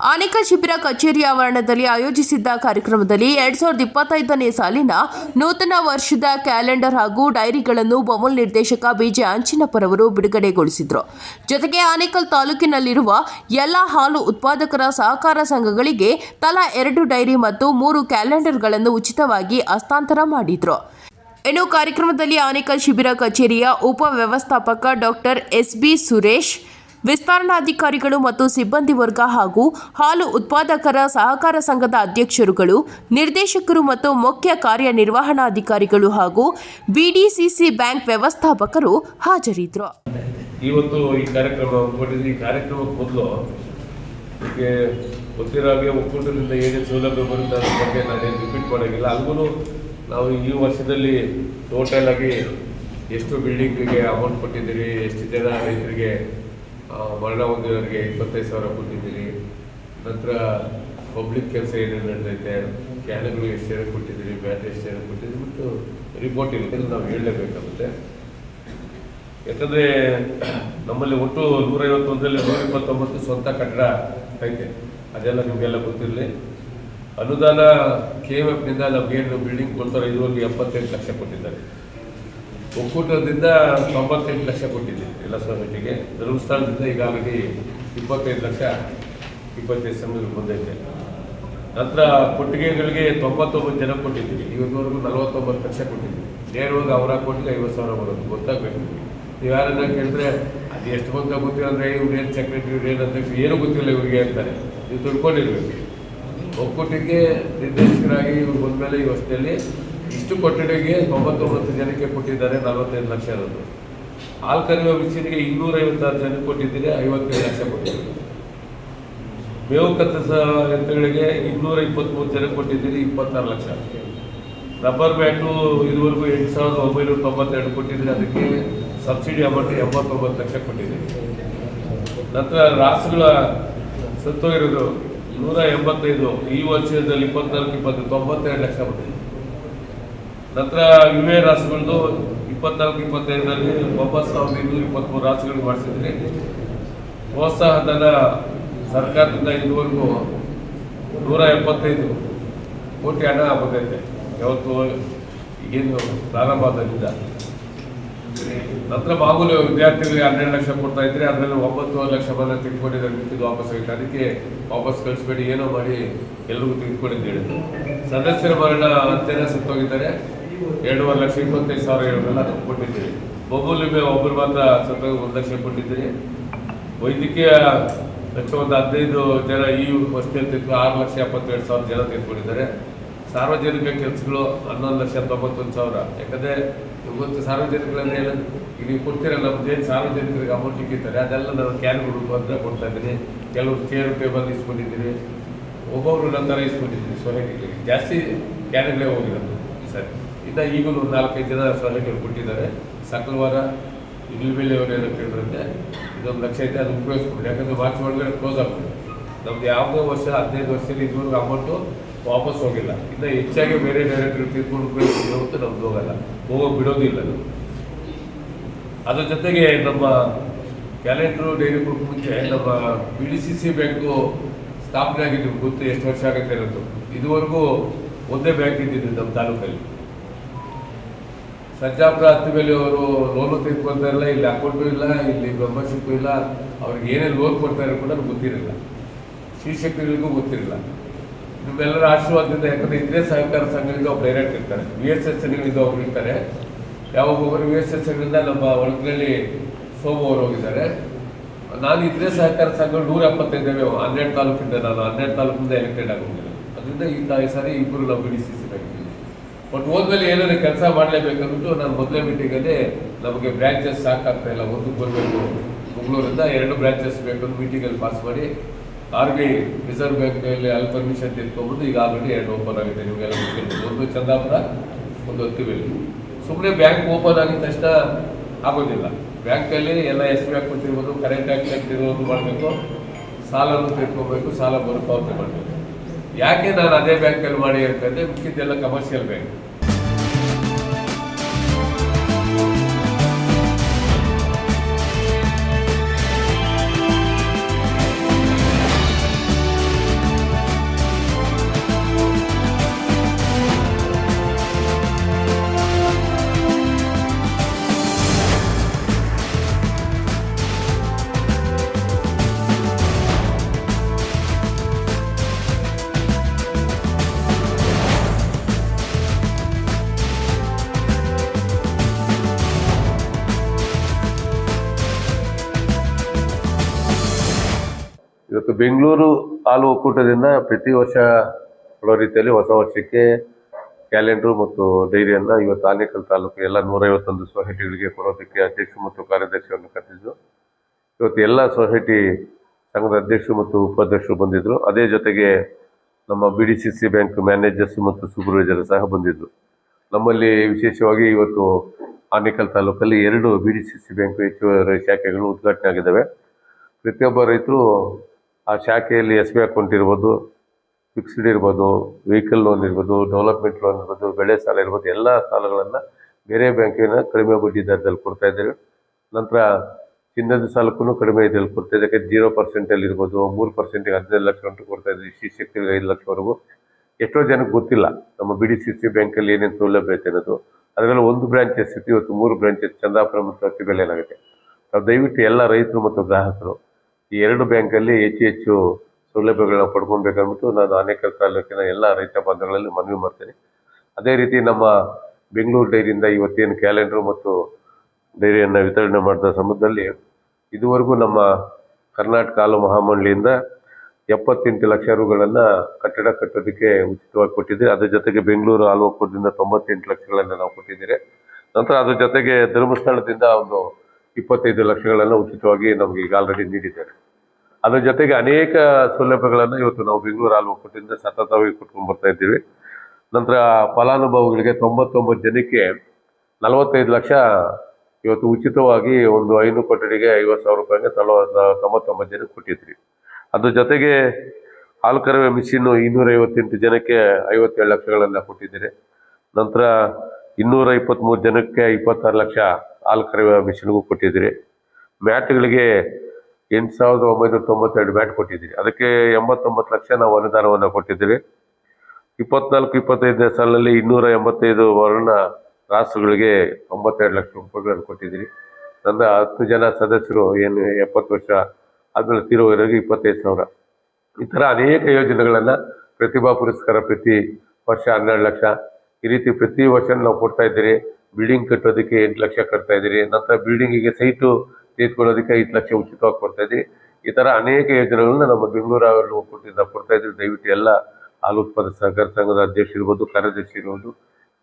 ಆನೇಕಲ್ ಶಿಬಿರ, ಕಚೇರಿ ಆವರಣದಲ್ಲಿ ಆಯೋಜಿಸಿದ್ದ ಕಾರ್ಯಕ್ರಮದಲ್ಲಿ ಎರಡ್ ಸಾವಿರದ ಇಪ್ಪತ್ತೈದನೇ ಸಾಲಿನ ನೂತನ ವರ್ಷದ ಕ್ಯಾಲೆಂಡರ್ ಹಾಗೂ ಡೈರಿಗಳನ್ನು ಬಮೂಲ್ ನಿರ್ದೇಶಕ ಬಿಜೆ ಅಂಚಿನಪ್ಪರವರು ಬಿಡುಗಡೆಗೊಳಿಸಿದರು. ಜೊತೆಗೆ ಆನೇಕಲ್ ತಾಲೂಕಿನಲ್ಲಿರುವ ಎಲ್ಲ ಹಾಲು ಉತ್ಪಾದಕರ ಸಹಕಾರ ಸಂಘಗಳಿಗೆ ತಲಾ ಎರಡು ಡೈರಿ ಮತ್ತು ಮೂರು ಕ್ಯಾಲೆಂಡರ್ಗಳನ್ನು ಉಚಿತವಾಗಿ ಹಸ್ತಾಂತರ ಮಾಡಿದರು. ಇನ್ನು ಕಾರ್ಯಕ್ರಮದಲ್ಲಿ ಆನೇಕಲ್ ಶಿಬಿರ ಕಚೇರಿಯ ಉಪ ವ್ಯವಸ್ಥಾಪಕ ಡಾಕ್ಟರ್ ಎಸ್ ಬಿ ಸುರೇಶ್ ವಿಸ್ತರಣಾಧಿಕಾರಿಗಳು ಮತ್ತು ಸಿಬ್ಬಂದಿ ವರ್ಗ ಹಾಗೂ ಹಾಲು ಉತ್ಪಾದಕರ ಸಹಕಾರ ಸಂಘದ ಅಧ್ಯಕ್ಷರುಗಳು, ನಿರ್ದೇಶಕರು ಮತ್ತು ಮುಖ್ಯ ಕಾರ್ಯನಿರ್ವಹಣಾಧಿಕಾರಿಗಳು ಹಾಗೂ ಬಿಡಿಸಿಸಿ ಬ್ಯಾಂಕ್ ವ್ಯವಸ್ಥಾಪಕರು ಹಾಜರಿದ್ದರು. ಇವತ್ತು ಈ ಕಾರ್ಯಕ್ರಮ, ಈ ಕಾರ್ಯಕ್ರಮಕ್ಕೆ ಮೊದಲು ನಿಮಗೆ ಗೊತ್ತಿರೋ ಹಾಗೆ ಒಕ್ಕೂಟದಿಂದ ಏನೇನು ಸೌಲಭ್ಯ ಬರುತ್ತೆ ಅದ್ರ ಬಗ್ಗೆ ನಾನೇನು ರಿಪೀಟ್ ಮಾಡೋಂಗಿಲ್ಲ ಅಲ್ಗೂ ನಾವು ಈ ವರ್ಷದಲ್ಲಿ ಟೋಟಲ್ ಆಗಿ ಎಷ್ಟು ಬಿಲ್ಡಿಂಗಿಗೆ ಅಮೌಂಟ್ ಕೊಟ್ಟಿದ್ದೀರಿ, ಎಷ್ಟು ಜನ ರೈತರಿಗೆ ಮರಣ ಹೊಂದಿರೋರಿಗೆ ಇಪ್ಪತ್ತೈದು ಸಾವಿರ ಕೊಟ್ಟಿದ್ದೀರಿ. ನಂತರ ಪಬ್ಲಿಕ್ ಕೆಲಸ ಏನೇನು ನಡೆದೈತೆ ಕ್ಯಾನ್ಗಳು ಎಷ್ಟು ಜನ ಕೊಟ್ಟಿದ್ದೀರಿ, ಬ್ಯಾಟ್ ಎಷ್ಟು ಜನ ಕೊಟ್ಟಿದ್ದೀರಿ ಮತ್ತು ರಿಪೋರ್ಟ್ ಇರುತ್ತೆ ನಾವು ಹೇಳಲೇಬೇಕಾಗುತ್ತೆ. ಯಾಕಂದರೆ ನಮ್ಮಲ್ಲಿ ಒಟ್ಟು ನೂರೈವತ್ತೊಂದರಲ್ಲಿ ನೂರ ಇಪ್ಪತ್ತೊಂಬತ್ತು ಸ್ವಂತ ಕಟ್ಟಡ ಐತೆ. ಅದೆಲ್ಲ ನಿಮಗೆಲ್ಲ ಗೊತ್ತಿರಲಿ. ಅನುದಾನ ಕೆ ಎಂ ಎಫ್ನಿಂದ ನಮಗೇನು ಬಿಲ್ಡಿಂಗ್ ಕೊಡ್ತಾರೆ ಇದುವರೆಗೆ ಎಪ್ಪತ್ತೆಂಟು ಲಕ್ಷ ಕೊಟ್ಟಿದ್ದಾರೆ. ಒಕ್ಕೂಟದಿಂದ ತೊಂಬತ್ತೆಂಟು ಲಕ್ಷ ಕೊಟ್ಟಿದ್ದೀವಿ ಎಲ್ಲ ಸೊಸೈಟಿಗೆ ಧರ್ಮಸ್ಥಳದಿಂದ ಈಗಾಗಲೇ ಇಪ್ಪತ್ತೈದು ಲಕ್ಷ, ಇಪ್ಪತ್ತೈದು ಸಮಯದಲ್ಲಿ ಬಂದೈತೆ. ನಂತರ ಕೊಟ್ಟಿಗೆಗಳಿಗೆ ತೊಂಬತ್ತೊಂಬತ್ತು ಜನ ಕೊಟ್ಟಿದ್ದೀವಿ. ಇವತ್ತವರೆಗೂ ನಲವತ್ತೊಂಬತ್ತು ಲಕ್ಷ ಕೊಟ್ಟಿದ್ದೀವಿ. ನೇರವಾಗಿ ಅವರ ಕೊಟ್ಟಿಗೆ ಐವತ್ತು ಸಾವಿರ ಬರೋದು, ಗೊತ್ತಾಗಬೇಕು. ನೀವು ಯಾರನ್ನ ಕೇಳಿದ್ರೆ, ಅದು ಎಷ್ಟು ಬಂತ ಗೊತ್ತಿಲ್ಲ ಅಂದರೆ ಇವ್ರೇನು ಸೆಕ್ರೆಟರಿ ಏನು ಅಧ್ಯಕ್ಷ, ಏನೂ ಗೊತ್ತಿಲ್ಲ ಇವರಿಗೆ ಅಂತಾರೆ. ನೀವು ತಿಳ್ಕೊಂಡಿರ್ಬೇಕು. ಒಕ್ಕೂಟಕ್ಕೆ ನಿರ್ದೇಶಕರಾಗಿ ಇವ್ರು ಬಂದಮೇಲೆ ವರ್ಷದಲ್ಲಿ ಇಷ್ಟು ಕೊಠಡಿಗೆ ತೊಂಬತ್ತೊಂಬತ್ತು ಜನಕ್ಕೆ ಕೊಟ್ಟಿದ್ದಾರೆ, ನಲವತ್ತೈದು ಲಕ್ಷ ಇರೋದು. ಹಾಲು ಕರೆಯುವ ಮಿಷಿನ್ಗೆ ಇನ್ನೂರೈವತ್ತಾರು ಜನಕ್ಕೆ ಕೊಟ್ಟಿದ್ದೀರಿ, ಐವತ್ತೈದು ಲಕ್ಷ ಕೊಟ್ಟಿದ್ದೀರಿ. ಮೇವು ಕತ್ತರಿಸ ಯಂತ್ರಗಳಿಗೆ ಇನ್ನೂರ ಇಪ್ಪತ್ತ್ಮೂರು ಜನ ಕೊಟ್ಟಿದ್ದೀರಿ, ಇಪ್ಪತ್ತಾರು ಲಕ್ಷ. ರಬ್ಬರ್ ಬ್ಯಾಟು ಇದುವರೆಗೂ ಎಂಟು ಸಾವಿರದ ಒಂಬೈನೂರ ತೊಂಬತ್ತೆರಡು ಕೊಟ್ಟಿದ್ದೀರಿ, ಅದಕ್ಕೆ ಸಬ್ಸಿಡಿ ಅಮೌಂಟ್ ಎಂಬತ್ತೊಂಬತ್ತು ಲಕ್ಷ ಕೊಟ್ಟಿದ್ದೀರಿ. ನಂತರ ರಾಸುಗಳ ಸತ್ತೋಗಿರೋದು ನೂರ ಎಂಬತ್ತೈದು, ಈ ವರ್ಷದಲ್ಲಿ ಇಪ್ಪತ್ನಾಲ್ಕು, ಇಪ್ಪತ್ತು, ತೊಂಬತ್ತೆರಡು ಲಕ್ಷ ಬಂದಿದೆ ನಂತರ ವಿಮೆ ರಾಸುಗಳದ್ದು ಇಪ್ಪತ್ನಾಲ್ಕು, ಇಪ್ಪತ್ತೈದರಲ್ಲಿ ವಾಪಸ್ ಸಾವಿರದ ಇನ್ನೂರ ಇಪ್ಪತ್ತ್ಮೂರು ರಾಸುಗಳು ಮಾಡಿಸಿದ್ರಿ ಪ್ರೋತ್ಸಾಹ ಧನ ಸರ್ಕಾರದಿಂದ ಇದುವರೆಗೂ ನೂರ ಎಪ್ಪತ್ತೈದು ಕೋಟಿ ಹಣ ಬಂದೈತೆ ಯಾವತ್ತು ಏನು ಪ್ರಾರಂಭ ನತ್ರ ನಂತರ ಮಾಮೂಲು ವಿದ್ಯಾರ್ಥಿಗಳಿಗೆ ಹನ್ನೆರಡು ಲಕ್ಷ ಕೊಡ್ತಾ ಇದ್ರೆ ಅದರಲ್ಲಿ ಒಂಬತ್ತು ಲಕ್ಷ ಬಂದ ತೆಗೆದುಕೊಂಡಿದ್ದಾರೆ ಮಿಕ್ಕಿದ್ದು ವಾಪಸ್ ಆಗಿತ್ತು ಅದಕ್ಕೆ ವಾಪಸ್ ಕಳಿಸ್ಬೇಡಿ, ಏನೋ ಮಾಡಿ ಎಲ್ರಿಗೂ ತೆಗೆದುಕೊಂಡಿದ್ದು ಹೇಳಿದ್ರು. ಸದಸ್ಯರ ಮರಣ ಅಂತ್ಯನ ಸತ್ತೋಗಿದ್ದಾರೆ. ಎರಡೂವರೆ ಲಕ್ಷ ಇಪ್ಪತ್ತೈದು ಸಾವಿರ ಏಳರೆಲ್ಲ ಕೊಟ್ಟಿದ್ದೀರಿ. ಬೊಬ್ಬುಲಿಗೆ ಒಬ್ಬರು ಮಾತ್ರ ಸ್ವಲ್ಪ ಒಂದು ಲಕ್ಷ ಕೊಟ್ಟಿದ್ದೀರಿ. ವೈದ್ಯಕೀಯ ಲಕ್ಷ ಒಂದು ಹದಿನೈದು ಜನ ಈ ವರ್ಷದಲ್ಲಿ ತೆಗೆದು ಆರು ಲಕ್ಷ ಎಪ್ಪತ್ತೆರಡು ಸಾವಿರ ಜನ ತೆಗೆದುಕೊಂಡಿದ್ದಾರೆ. ಸಾರ್ವಜನಿಕ ಕೆಲಸಗಳು ಹನ್ನೊಂದು ಲಕ್ಷ ತೊಂಬತ್ತೊಂದು ಸಾವಿರ. ಯಾಕಂದರೆ ಇವತ್ತು ಸಾರ್ವಜನಿಕರಲ್ಲಿ ಏನು? ಈಗ ನೀವು ಕೊಡ್ತೀರಲ್ಲ ಏನು ಸಾರ್ವಜನಿಕರಿಗೆ ಅಮೌಂಟ್ ಇಟ್ಟಿರ್ತಾರೆ ಅದೆಲ್ಲ ನಾನು ಕ್ಯಾನ್ಗಳು ಮಾತ್ರ ಕೊಡ್ತಾ ಇದ್ದೀನಿ. ಕೆಲವರು ಚೇರ್ ಟೇಬಲ್ ಇಸ್ಕೊಂಡಿದ್ದೀನಿ ಒಬ್ಬೊಬ್ರು ನಂತರ ಇಸ್ಕೊಂಡಿದ್ದೀನಿ ಸೊಸೈಟಿಗಳಿಗೆ ಜಾಸ್ತಿ ಕ್ಯಾನ್ಗಳೇ ಹೋಗಿರೋದು. ಸರಿ. ಇನ್ನು ಈಗಲೂ ನಾಲ್ಕೈದು ಜನ ಸಲಹೆಗಳು ಕೊಟ್ಟಿದ್ದಾರೆ. ಸಕಲವಾರ ಏನೋ ಕೇಳಿದ್ರಂತೆ ಇದೊಂದು ಲಕ್ಷ ಐತೆ ಅದು ಉಪಯೋಗಿಸ್ಕೊಂಡು ಯಾಕಂದರೆ ಮಾರ್ಚ್ ಒಳಗಡೆ ಕ್ಲೋಸ್ ಆಗ್ಬೋದು ನಮ್ದು ಯಾವುದೇ ವರ್ಷ, ಹದಿನೈದು ವರ್ಷದಲ್ಲಿ ಇದುವರೆಗೂ ಅಮೌಂಟು ವಾಪಸ್ ಹೋಗಿಲ್ಲ. ಇನ್ನು ಹೆಚ್ಚಾಗಿ ಬೇರೆ ಡೈರೆಕ್ಟರ್ ತಿಳ್ಕೊಂಡು ಉಪಯೋಗಿಸ್ತೀವಿ ಹೊರತು ನಮ್ದು ಹೋಗಲ್ಲ. ಹೋಗೋ ಬಿಡೋದಿಲ್ಲ ಅದು. ಅದ್ರ ಜೊತೆಗೆ ನಮ್ಮ ಕ್ಯಾಲೆಂಡ್ರು ಡೈರಿ ಗ್ರೂಪ್ ಮುಂಚೆ ನಮ್ಮ B D C C bank ಸ್ಥಾಪನೆ ಆಗಿದ್ದು ಗೊತ್ತು, ಎಷ್ಟು ವರ್ಷ ಆಗುತ್ತೆ ಇರೋದು ಇದುವರೆಗೂ ಒಂದೇ ಬ್ಯಾಂಕ್ ಇದ್ದಿದ್ದು ನಮ್ಮ ತಾಲೂಕಲ್ಲಿ. ಸಜ್ಜಾಪುರ ಹತ್ತು ಮೇಲೆ ಅವರು ಲೋನು ತೆಗೆದುಕೊಂತಾರಲ್ಲ ಇಲ್ಲಿ ಅಕೌಂಟು ಇಲ್ಲ, ಇಲ್ಲಿ ಮೆಂಬರ್ಶಿಪ್ಪು ಇಲ್ಲ. ಅವ್ರಿಗೆ ಏನೇನು ಲೋನ್ ಕೊಡ್ತಾರೆ ಕೂಡ ಗೊತ್ತಿರಲಿಲ್ಲ ಶಿಕ್ಷಕರಿಗೂ ಗೊತ್ತಿರಲಿಲ್ಲ ನಿಮ್ಮೆಲ್ಲರ ಆಶೀರ್ವಾದದಿಂದ ಯಾಕಂದರೆ ಇದೇ ಸಹಕಾರ ಸಂಘದಿಂದ ಒಬ್ಬ ಡೈರೆಕ್ಟ್ ಇರ್ತಾರೆ. ವಿ ಎಸ್ ಎಸ್ ಸಂಘದಿಂದ ಒಬ್ಬರು ಇರ್ತಾರೆ. ಯಾವ ಒಬ್ಬರು ವಿ ಎಸ್ ಎಸ್ ಸಂಘದಿಂದ ನಮ್ಮ ಒಳಗಿನಲ್ಲಿ ಸೋಮು ಅವರು ಹೋಗಿದ್ದಾರೆ. ನಾನು ಇದ್ರೆ ಸಹಕಾರ ಸಂಘ ನೂರ ಎಪ್ಪತ್ತೈದನೇ ಹನ್ನೆರಡು ತಾಲೂಕಿಂದ ನಾನು ಹನ್ನೆರಡು ತಾಲೂಕಿಂದ ಎಲೆಕ್ಟೆಡ್ ಆಗೋಗಿಲ್ಲ ಅದರಿಂದ ಈ ಸಾರಿ ಇಬ್ಬರು ನಾವು B D C C but ಹೋದ್ಮೇಲೆ ಏನಾದ್ರು ಕೆಲಸ ಮಾಡಲೇಬೇಕಂದ್ಬಿಟ್ಟು ನಾನು ಮೊದಲೇ ಮೀಟಿಂಗಲ್ಲಿ ನಮಗೆ ಬ್ರಾಂಚಸ್ ಸಾಕಾಗ್ತಾ ಇಲ್ಲ. ಒಂದು ಬರಬೇಕು ಮಂಗಳೂರಿಂದ ಎರಡು ಬ್ರಾಂಚಸ್ ಮೀಟಿಂಗ್ ಮೀಟಿಂಗಲ್ಲಿ ಪಾಸ್ ಮಾಡಿ ಆರ್ ಬಿ ರಿಸರ್ವ್ ಬ್ಯಾಂಕಲ್ಲಿ ಅಲ್ಲಿ ಪರ್ಮಿಷನ್ ತೆಗೆದುಕೊಂಡ್ಬಂದು ಈಗ ಆಲ್ರೆಡಿ ಎರಡು ಓಪನ್ ಆಗಿದೆ. ನಿಮಗೆಲ್ಲ. ಒಂದು ಚಂದಾಪುರ, ಒಂದು ಹತ್ತಿಬೇಲಿ. ಸುಮ್ಮನೆ ಬ್ಯಾಂಕ್ ಓಪನ್ ಆಗಿದ ತಕ್ಷಣ ಆಗೋದಿಲ್ಲ. ಬ್ಯಾಂಕಲ್ಲಿ ಎಲ್ಲ ಎಸ್ ಬಿ ಕೊಟ್ಟಿರ್ಬೋದು ಕರೆಂಟ್ ಆಕ್ಟ್ ಇರೋದು ಮಾಡಬೇಕು. ಸಾಲನೂ ತೆಗೆದುಕೋಬೇಕು. ಸಾಲ ಮರುಪಾವತಿ ಮಾಡಬೇಕು. ಯಾಕೆ ನಾನು ಅದೇ ಬ್ಯಾಂಕಲ್ಲಿ ಮಾಡಿ ಅಂತಂದರೆ ಮಿಕ್ಕಿದ್ದೆಲ್ಲ ಕಮರ್ಷಿಯಲ್ ಬ್ಯಾಂಕ್ ಬೆಂಗಳೂರು ಹಾಲು ಒಕ್ಕೂಟದಿಂದ ಪ್ರತಿ ವರ್ಷ ಕೊಡೋ ರೀತಿಯಲ್ಲಿ ಹೊಸ ವರ್ಷಕ್ಕೆ ಕ್ಯಾಲೆಂಡರ್ ಮತ್ತು ಡೈರಿಯನ್ನು ಇವತ್ತು ಆನೇಕಲ್ ತಾಲೂಕು ಎಲ್ಲ ನೂರೈವತ್ತೊಂದು ಸೊಸೈಟಿಗಳಿಗೆ ಕೊಡೋದಕ್ಕೆ ಅಧ್ಯಕ್ಷರು ಮತ್ತು ಕಾರ್ಯದರ್ಶಿಯನ್ನು ಕರೆದಿದ್ದು ಇವತ್ತು ಎಲ್ಲ ಸೊಸೈಟಿ ಸಂಘದ ಅಧ್ಯಕ್ಷರು ಮತ್ತು ಉಪಾಧ್ಯಕ್ಷರು ಬಂದಿದ್ದರು ಅದೇ ಜೊತೆಗೆ ನಮ್ಮ B D C C bank managers ಮತ್ತು ಸೂಪರ್ವೈಸರ್ ಸಹ ಬಂದಿದ್ದರು ನಮ್ಮಲ್ಲಿ ವಿಶೇಷವಾಗಿ ಇವತ್ತು ಆನೇಕಲ್ ತಾಲೂಕಲ್ಲಿ ಎರಡು B D C C bank ಹೆಚ್ಚುವರಿ ಶಾಖೆಗಳು ಉದ್ಘಾಟನೆ ಆಗಿದ್ದಾವೆ. ಪ್ರತಿಯೊಬ್ಬ ರೈತರು ಆ ಶಾಖೆಯಲ್ಲಿ ಎಸ್ ಬಿ ಅಕೌಂಟ್ ಇರ್ಬೋದು ಫಿಕ್ಸ್ಡ್ ಇರ್ಬೋದು ವೆಹಿಕಲ್ ಲೋನ್ ಇರ್ಬೋದು ಡೆವಲಪ್ಮೆಂಟ್ ಲೋನ್ ಇರ್ಬೋದು, ಬೆಳೆ ಸಾಲ ಇರ್ಬೋದು, ಎಲ್ಲ ಸಾಲಗಳನ್ನು ಬೇರೆ ಬ್ಯಾಂಕಿನ ಕಡಿಮೆ ಬಡ್ಡಿ ದರದಲ್ಲಿ ಕೊಡ್ತಾ ಇದ್ದೇವೆ ನಂತರ ಚಿನ್ನದ ಸಾಲಕ್ಕೂ ಕಡಿಮೆ ಇದರಲ್ಲಿ ಕೊಡ್ತಾ ಇದ್ದೀವಿ ಯಾಕೆ ಜೀರೋ ಪರ್ಸೆಂಟಲ್ಲಿ ಇರ್ಬೋದು, ಮೂರು ಪರ್ಸೆಂಟಿಗೆ ಹದಿನೈದು ಲಕ್ಷ ಗಂಟು ಕೊಡ್ತಾ ಇದ್ದೀವಿ ಇಷ್ಟು ಶಕ್ತಿಗೆ ಐದು ಲಕ್ಷವರೆಗೂ ಎಷ್ಟೋ ಜನಕ್ಕೆ ಗೊತ್ತಿಲ್ಲ, ನಮ್ಮ ಬಿ ಡಿ ಸಿ ಸಿ ಬ್ಯಾಂಕಲ್ಲಿ ಏನೇನು ಸೌಲಭ್ಯ ಐತೆ ಅನ್ನೋದು. ಅದರಲ್ಲಿ ಒಂದು ಬ್ರಾಂಚ್ ಇತ್ತು ಇವತ್ತು ಮೂರು ಬ್ರಾಂಚ್ ಚಂದಾಪುರ ಮತ್ತು ಅತ್ತಿಬೆಲೆಯಲ್ಲಾಗುತ್ತೆ ನಾವು ದಯವಿಟ್ಟು ಎಲ್ಲ ರೈತರು ಮತ್ತು ಗ್ರಾಹಕರು ಈ ಎರಡು ಬ್ಯಾಂಕಲ್ಲಿ ಹೆಚ್ಚು ಹೆಚ್ಚು ಸೌಲಭ್ಯಗಳನ್ನ ಪಡ್ಕೊಬೇಕಂದ್ಬಿಟ್ಟು ನಾನು ಅನೇಕ ತಾಲೂಕಿನ ಎಲ್ಲ ರೈತ ಬಾಂಧವಗಳಲ್ಲಿ ಮನವಿ ಮಾಡ್ತೇನೆ. ಅದೇ ರೀತಿ ನಮ್ಮ ಬೆಂಗಳೂರು ಡೈರಿಯಿಂದ ಇವತ್ತೇನು ಕ್ಯಾಲೆಂಡರ್ ಮತ್ತು ಡೈರಿಯನ್ನು ವಿತರಣೆ ಮಾಡಿದ ಸಮಯದಲ್ಲಿ ಇದುವರೆಗೂ ನಮ್ಮ ಕರ್ನಾಟಕ ಹಾಲು ಮಹಾಮಂಡಳಿಯಿಂದ ಎಪ್ಪತ್ತೆಂಟು ಲಕ್ಷ ರುಗಳನ್ನು ಕಟ್ಟಡ ಕಟ್ಟೋದಕ್ಕೆ ಉಚಿತವಾಗಿ ಕೊಟ್ಟಿದ್ದೀವಿ ಅದ್ರ ಜೊತೆಗೆ ಬೆಂಗಳೂರು ಹಾಲು ಒಕ್ಕೂಟದಿಂದ ತೊಂಬತ್ತೆಂಟು ಲಕ್ಷಗಳನ್ನು ನಾವು ಕೊಟ್ಟಿದ್ದೀರಿ. ನಂತರ ಅದ್ರ ಜೊತೆಗೆ ಧರ್ಮಸ್ಥಳದಿಂದ ಒಂದು ಇಪ್ಪತ್ತೈದು ಲಕ್ಷಗಳನ್ನು ಉಚಿತವಾಗಿ ನಮಗೆ ಈಗ ಆಲ್ರೆಡಿ ನೀಡಿದ್ದಾರೆ. ಅದರ ಜೊತೆಗೆ ಅನೇಕ ಸೌಲಭ್ಯಗಳನ್ನು ಇವತ್ತು ನಾವು ಬೆಂಗಳೂರು ಹಾಲು ಒಕ್ಕೂಟದಿಂದ ಸತತವಾಗಿ ಕೊಟ್ಕೊಂಡು ಬರ್ತಾ ಇದ್ದೀವಿ. ನಂತರ ಫಲಾನುಭವಿಗಳಿಗೆ ತೊಂಬತ್ತೊಂಬತ್ತು ಜನಕ್ಕೆ ನಲವತ್ತೈದು ಲಕ್ಷ ಇವತ್ತು ಉಚಿತವಾಗಿ ಒಂದು ಐನೂರು ಕೊಠಡಿಗೆ ಐವತ್ತು ಸಾವಿರ ರೂಪಾಯಿಗೆ ತೊಂಬತ್ತೊಂಬತ್ತು ಜನಕ್ಕೆ ಕೊಟ್ಟಿದ್ರಿ. ಅದ್ರ ಜೊತೆಗೆ ಹಾಲು ಕರವೆ ಮಿಷಿನ್ನು ಇನ್ನೂರೈವತ್ತೆಂಟು ಜನಕ್ಕೆ ಐವತ್ತೇಳು ಲಕ್ಷಗಳನ್ನ ಕೊಟ್ಟಿದ್ದೀರಿ. ನಂತರ ಇನ್ನೂರ ಇಪ್ಪತ್ತ್ಮೂರು ಜನಕ್ಕೆ ಇಪ್ಪತ್ತಾರು ಲಕ್ಷ ಹಾಲು ಕರೆಯುವ ಮಿಷಿನ್ಗೂ ಕೊಟ್ಟಿದ್ದೀರಿ. ಮ್ಯಾಟ್ಗಳಿಗೆ ಎಂಟು ಸಾವಿರದ ಒಂಬೈನೂರ ತೊಂಬತ್ತೆರಡು ಮ್ಯಾಟ್ ಕೊಟ್ಟಿದ್ದೀರಿ. ಅದಕ್ಕೆ ಎಂಬತ್ತೊಂಬತ್ತು ಲಕ್ಷ ನಾವು ಅನುದಾನವನ್ನು ಕೊಟ್ಟಿದ್ದೀರಿ. ಇಪ್ಪತ್ನಾಲ್ಕು, ಇಪ್ಪತ್ತೈದನೇ ಸಾಲಿನಲ್ಲಿ ಇನ್ನೂರ ಎಂಬತ್ತೈದು ವರ್ಣ ರಾಷ್ಟ್ರಗಳಿಗೆ ಒಂಬತ್ತೆರಡು ಲಕ್ಷ ರೂಪಾಯಿಗಳನ್ನು ಕೊಟ್ಟಿದ್ದೀರಿ. ನನ್ನ ಹತ್ತು ಜನ ಸದಸ್ಯರು ಏನು ಎಪ್ಪತ್ತು ವರ್ಷ ಆದಮೇಲೆ ತೀರೋವರೆಗೆ ಇಪ್ಪತ್ತೈದು ಸಾವಿರ. ಈ ಥರ ಅನೇಕ ಯೋಜನೆಗಳನ್ನು ಪ್ರತಿಭಾ ಪುರಸ್ಕಾರ ಪ್ರತಿ ವರ್ಷ ಹನ್ನೆರಡು ಲಕ್ಷ. ಈ ರೀತಿ ಪ್ರತಿ ವರ್ಷ ನಾವು ಕೊಡ್ತಾ ಇದ್ದೀರಿ. ಬಿಲ್ಡಿಂಗ್ ಕಟ್ಟೋದಕ್ಕೆ ಎಂಟು ಲಕ್ಷ ಕಟ್ತಾ ಇದ್ದೀರಿ. ನಂತರ ಬಿಲ್ಡಿಂಗಿಗೆ ಸೈಟು ತೆಗೆದುಕೊಳ್ಳೋದಕ್ಕೆ ಐದು ಲಕ್ಷ ಉಚಿತವಾಗಿ ಕೊಡ್ತಾ ಇದ್ದೀರಿ. ಈ ಥರ ಅನೇಕ ಯೋಜನೆಗಳನ್ನ ನಮ್ಮ ಬೆಂಗಳೂರು ಹಾಲು ಒಕ್ಕೂಟದಿಂದ ಕೊಡ್ತಾ ಇದ್ದೀವಿ ದಯವಿಟ್ಟು ಎಲ್ಲ ಹಾಲು ಉತ್ಪಾದಕ ಸಹಕಾರ ಸಂಘದ ಅಧ್ಯಕ್ಷ ಇರ್ಬೋದು, ಕಾರ್ಯದರ್ಶಿ ಇರ್ಬೋದು,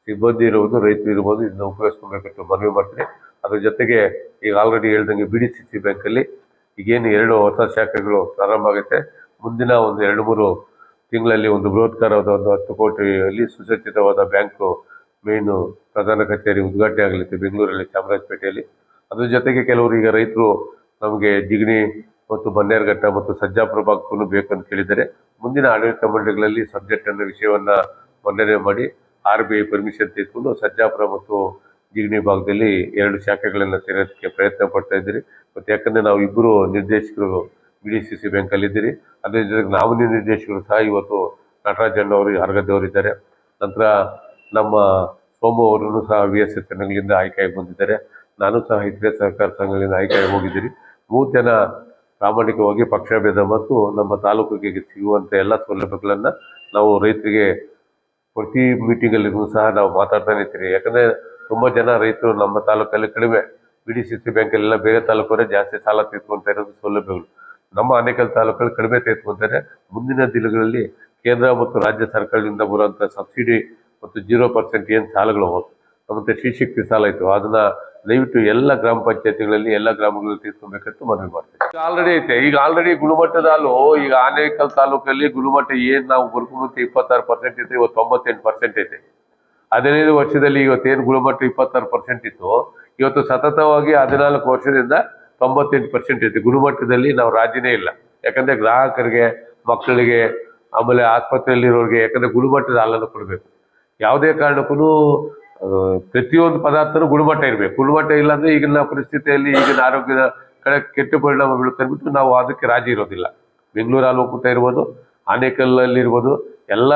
ಸಿಬ್ಬಂದಿ ಇರ್ಬೋದು, ರೈತರು ಇರ್ಬೋದು, ಇದನ್ನ ಉಪಯೋಗಿಸ್ಕೊಬೇಕಂತ ಮನವಿ ಮಾಡ್ತೀನಿ. ಅದ್ರ ಜೊತೆಗೆ ಈಗ ಆಲ್ರೆಡಿ ಹೇಳ್ದಂಗೆ ಬಿ ಡಿ ಸಿ ಸಿ ಬ್ಯಾಂಕಲ್ಲಿ ಈಗೇನು ಎರಡು ಹೊಸ ಶಾಖೆಗಳು ಪ್ರಾರಂಭ ಆಗುತ್ತೆ ಮುಂದಿನ ಒಂದು ಎರಡು ಮೂರು ತಿಂಗಳಲ್ಲಿ ಒಂದು ಬೃಹತ್ಕಾರವಾದ ಒಂದು ಹತ್ತು ಕೋಟಿಯಲ್ಲಿ ಸುಸಜ್ಜಿತವಾದ ಬ್ಯಾಂಕು ಮೇನು ಪ್ರಧಾನ ಕಚೇರಿ ಉದ್ಘಾಟನೆ ಆಗಲಿದೆ ಬೆಂಗಳೂರಲ್ಲಿ ಚಾಮರಾಜಪೇಟೆಯಲ್ಲಿ. ಅದರ ಜೊತೆಗೆ ಕೆಲವರು ಈಗ ರೈತರು ನಮಗೆ ಜಿಗಣಿ ಮತ್ತು ಬನ್ನೇರುಘಟ್ಟ ಮತ್ತು ಸಜ್ಜಾಪುರ ಭಾಗಕ್ಕೂ ಬೇಕಂತ ಕೇಳಿದ್ದಾರೆ ಮುಂದಿನ ಆಡಳಿತ ಮಂಡಳಿಗಳಲ್ಲಿ ಸಬ್ಜೆಕ್ಟ್ ಅನ್ನೋ ವಿಷಯವನ್ನು ಮಂಡನೆ ಮಾಡಿ ಆರ್ ಬಿ ಐ ಪರ್ಮಿಷನ್ ತೆಗೆದುಕೊಂಡು ಸಜ್ಜಾಪುರ ಮತ್ತು ಜಿಗಣಿ ಭಾಗದಲ್ಲಿ ಎರಡು ಶಾಖೆಗಳನ್ನು ತೆರೆಯೋದಕ್ಕೆ ಪ್ರಯತ್ನ ಪಡ್ತಾ ಇದ್ದೀರಿ. ಮತ್ತು ಯಾಕಂದರೆ ನಾವು ಇಬ್ಬರು ನಿರ್ದೇಶಕರು ಬಿ ಡಿ ಸಿ ಸಿ ಬ್ಯಾಂಕಲ್ಲಿದ್ದೀರಿ. ಅದೇ ಜೊತೆಗೆ ನಾಮಿನಿ ನಿರ್ದೇಶಕರು ಸಹ ಇವತ್ತು ನಟರಾಜನ್ ಅವರು ಇದ್ದಾರೆ ನಂತರ ನಮ್ಮ ಸೋಮು ಅವರನ್ನು ಸಹ ವಿ ಎಸ್ ಎಸ್ ಸಂಘಗಳಿಂದ ಆಯ್ಕೆಯಾಗಿ ಬಂದಿದ್ದಾರೆ. ನಾನು ಸಹ ಇತರೆ ಸಹಕಾರ ಸಂಘಗಳಿಂದ ಆಯ್ಕೆಯಾಗಿ ಹೋಗಿದ್ದೀರಿ. ಮೂರು ಜನ ಪ್ರಾಮಾಣಿಕವಾಗಿ ಪಕ್ಷಭೇದ ಮತ್ತು ನಮ್ಮ ತಾಲೂಕಿಗೆ ಸಿಗುವಂಥ ಎಲ್ಲ ಸೌಲಭ್ಯಗಳನ್ನು ನಾವು ರೈತರಿಗೆ ಪ್ರತಿ ಮೀಟಿಂಗಲ್ಲಿಗೂ ಸಹ ನಾವು ಮಾತಾಡ್ತಾನೆ ಇರ್ತೀರಿ ಯಾಕಂದರೆ ತುಂಬ ಜನ ರೈತರು ನಮ್ಮ ತಾಲೂಕಲ್ಲಿ ಕಡಿಮೆ ಬಿ ಡಿ ಸಿ ಸಿ ಬ್ಯಾಂಕಲ್ಲೆಲ್ಲ ಬೇರೆ ತಾಲೂಕವರೇ ಜಾಸ್ತಿ ಸಾಲ ತೀರ್ಕೊಂತ ಇರೋದು ಸೌಲಭ್ಯಗಳು. ನಮ್ಮ ಆನೇಕಲ್ ತಾಲೂಕಲ್ಲಿ ಕಡಿಮೆ ತೆಗೆದುಕೊಂಡರೆ ಮುಂದಿನ ದಿನಗಳಲ್ಲಿ ಕೇಂದ್ರ ಮತ್ತು ರಾಜ್ಯ ಸರ್ಕಾರದಿಂದ ಬರುವಂಥ ಸಬ್ಸಿಡಿ ಮತ್ತು ಜೀರೋ ಪರ್ಸೆಂಟ್ ಏನು ಸಾಲಗಳು ಮತ್ತು ಶ್ರೀಶಕ್ತಿ ಸಾಲ ಇತ್ತು. ಅದನ್ನ ದಯವಿಟ್ಟು ಎಲ್ಲ ಗ್ರಾಮ ಪಂಚಾಯತಿಗಳಲ್ಲಿ, ಎಲ್ಲ ಗ್ರಾಮಗಳಲ್ಲಿ ತೀರ್ಕೊಬೇಕಂತ ಮನವಿ ಮಾಡ್ತೀವಿ. ಆಲ್ರೆಡಿ ಐತೆ. ಈಗ ಆಲ್ರೆಡಿ ಗುಣಮಟ್ಟದ ಹಾಲು, ಈಗ ಆನೇಕಲ್ ತಾಲೂಕಲ್ಲಿ ಗುಣಮಟ್ಟ ಏನು ನಾವು ಬರ್ಕೊಂಬಂತ ಇಪ್ಪತ್ತಾರು ಪರ್ಸೆಂಟ್ ಇತ್ತು ಇವತ್ತು ತೊಂಬತ್ತೆಂಟು ಪರ್ಸೆಂಟ್ ಐತೆ. ಹದಿನೈದು ವರ್ಷದಲ್ಲಿ ಇವತ್ತೇನು ಗುಣಮಟ್ಟ ಇಪ್ಪತ್ತಾರು ಪರ್ಸೆಂಟ್ ಇತ್ತು. ಇವತ್ತು ಸತತವಾಗಿ ಹದಿನಾಲ್ಕು ವರ್ಷದಿಂದ ತೊಂಬತ್ತೆಂಟು ಪರ್ಸೆಂಟ್ ಐತೆ ಗುಣಮಟ್ಟದಲ್ಲಿ ನಾವು ರಾಜಿನೇ ಇಲ್ಲ. ಯಾಕಂದ್ರೆ ಗ್ರಾಹಕರಿಗೆ, ಮಕ್ಕಳಿಗೆ, ಆಮೇಲೆ ಆಸ್ಪತ್ರೆಯಲ್ಲಿರೋರಿಗೆ ಯಾಕಂದ್ರೆ ಗುಣಮಟ್ಟದ ಹಾಲನ್ನು ಕೊಡಬೇಕು. ಯಾವುದೇ ಕಾರಣಕ್ಕೂ ಪ್ರತಿಯೊಂದು ಪದಾರ್ಥನೂ ಗುಣಮಟ್ಟ ಇರಬೇಕು. ಗುಣಮಟ್ಟ ಇಲ್ಲಾಂದ್ರೆ ಈಗಿನ ಪರಿಸ್ಥಿತಿಯಲ್ಲಿ ಈಗಿನ ಆರೋಗ್ಯದ ಕಡೆ ಕೆಟ್ಟ ಪರಿಣಾಮ ಬೀಳುತ್ತೆ ಅಂದ್ಬಿಟ್ಟು ನಾವು ಅದಕ್ಕೆ ರಾಜಿ ಇರೋದಿಲ್ಲ. ಬೆಂಗಳೂರು ಹಾಲು ಒಕ್ಕೂಟ ಇರ್ಬೋದು ಆನೇಕಲ್ಲಲ್ಲಿ ಇರ್ಬೋದು ಎಲ್ಲ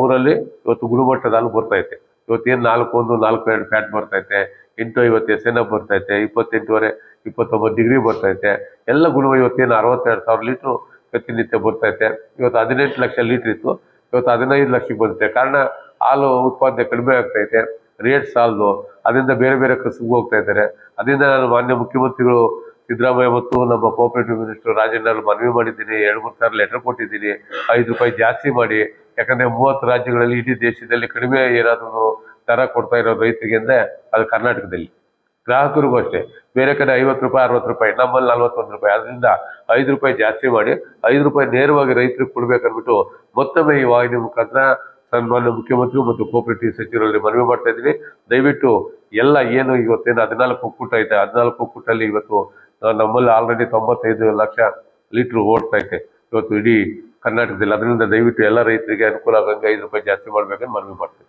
ಊರಲ್ಲಿ ಇವತ್ತು ಗುಣಮಟ್ಟದ ಹಾಲು ಬರ್ತೈತೆ ಇವತ್ತೇನು ನಾಲ್ಕು ಒಂದು ನಾಲ್ಕು ಎರಡು ಫ್ಯಾಟ್ ಬರ್ತೈತೆ, ಎಂಟು ಐವತ್ತು ಎಸ್ ಎನ್ ಎಫ್ ಬರ್ತೈತೆ, ಇಪ್ಪತ್ತೆಂಟುವರೆ, ಇಪ್ಪತ್ತೊಂಬತ್ತು ಡಿಗ್ರಿ ಬರ್ತೈತೆ, ಎಲ್ಲ ಗುಣ ಇವತ್ತೇನು ಅರವತ್ತೆರಡು ಸಾವಿರ ಲೀಟ್ರು ಪ್ರತಿನಿತ್ಯ ಬರ್ತೈತೆ. ಇವತ್ತು ಹದಿನೆಂಟು ಲಕ್ಷ ಲೀಟ್ರ್ ಇತ್ತು, ಇವತ್ತು ಹದಿನೈದು ಲಕ್ಷಕ್ಕೆ ಬರುತ್ತೆ ಕಾರಣ ಹಾಲು ಉತ್ಪಾದನೆ ಕಡಿಮೆ ಆಗ್ತೈತೆ, ರೇಟ್ ಸಾಲದು, ಅದರಿಂದ ಬೇರೆ ಬೇರೆ ಕಸುಬು ಹೋಗ್ತಾ ಇದ್ದಾರೆ. ಅದರಿಂದ ನಾನು ಮಾನ್ಯ ಮುಖ್ಯಮಂತ್ರಿಗಳು ಸಿದ್ದರಾಮಯ್ಯ ಮತ್ತು ನಮ್ಮ ಕೋಆಪರೇಟಿವ್ ಮಿನಿಸ್ಟರ್ ರಾಜೇಂದ್ರ ಮನವಿ ಮಾಡಿದ್ದೀನಿ, ಎರಡು, ಮೂರು ಸಾವಿರ ಲೆಟರ್ ಕೊಟ್ಟಿದ್ದೀನಿ, ಐದು ರೂಪಾಯಿ ಜಾಸ್ತಿ ಮಾಡಿ ಯಾಕಂದ್ರೆ ಮೂವತ್ತು ರಾಜ್ಯಗಳಲ್ಲಿ ಇಡೀ ದೇಶದಲ್ಲಿ ಕಡಿಮೆ ಏನಾದರೂ ದರ ಕೊಡ್ತಾ ಇರೋ ರೈತರಿಗೆ ಅಂದ್ರೆ ಅದು ಕರ್ನಾಟಕದಲ್ಲಿ. ಗ್ರಾಹಕರಿಗೂ ಅಷ್ಟೇ. ಬೇರೆ ಕಡೆ ಐವತ್ತು ರೂಪಾಯಿ, ಅರವತ್ತು ರೂಪಾಯಿ, ನಮ್ಮಲ್ಲಿ ನಲ್ವತ್ತೊಂದು ರೂಪಾಯಿ. ಅದರಿಂದ ಐದು ರೂಪಾಯಿ ಜಾಸ್ತಿ ಮಾಡಿ, ಐದು ರೂಪಾಯಿ ನೇರವಾಗಿ ರೈತರಿಗೆ ಕೊಡ್ಬೇಕನ್ಬಿಟ್ಟು ಮತ್ತೊಮ್ಮೆ ಈ ವಾಹಿನಿ ಮುಖಾಂತರ ಸನ್ಮಾನ್ಯ ಮುಖ್ಯಮಂತ್ರಿ ಮತ್ತು ಕೋಪರೇಟಿವ್ ಸಚಿವರಲ್ಲಿ ಮನವಿ ಮಾಡ್ತಾ ಇದ್ದೀನಿ. ದಯವಿಟ್ಟು ಎಲ್ಲ ಏನು ಇವತ್ತೇನು ಹದಿನಾಲ್ಕು ಒಕ್ಕೂಟ ಐತೆ, ಹದಿನಾಲ್ಕು ಒಕ್ಕೂಟಲ್ಲಿ ಇವತ್ತು ನಮ್ಮಲ್ಲಿ ಆಲ್ರೆಡಿ ತೊಂಬತ್ತೈದು ಲಕ್ಷ ಲೀಟ್ರ್ ಓಡ್ತಾ ಇದೆ ಇವತ್ತು ಇಡೀ ಕರ್ನಾಟಕದಲ್ಲಿ. ಅದರಿಂದ ದಯವಿಟ್ಟು ಎಲ್ಲ ರೈತರಿಗೆ ಅನುಕೂಲ ಆಗಂಗೆ ಐದು ರೂಪಾಯಿ ಜಾಸ್ತಿ ಮಾಡ್ಬೇಕಂತ ಮನವಿ ಮಾಡ್ತೀನಿ.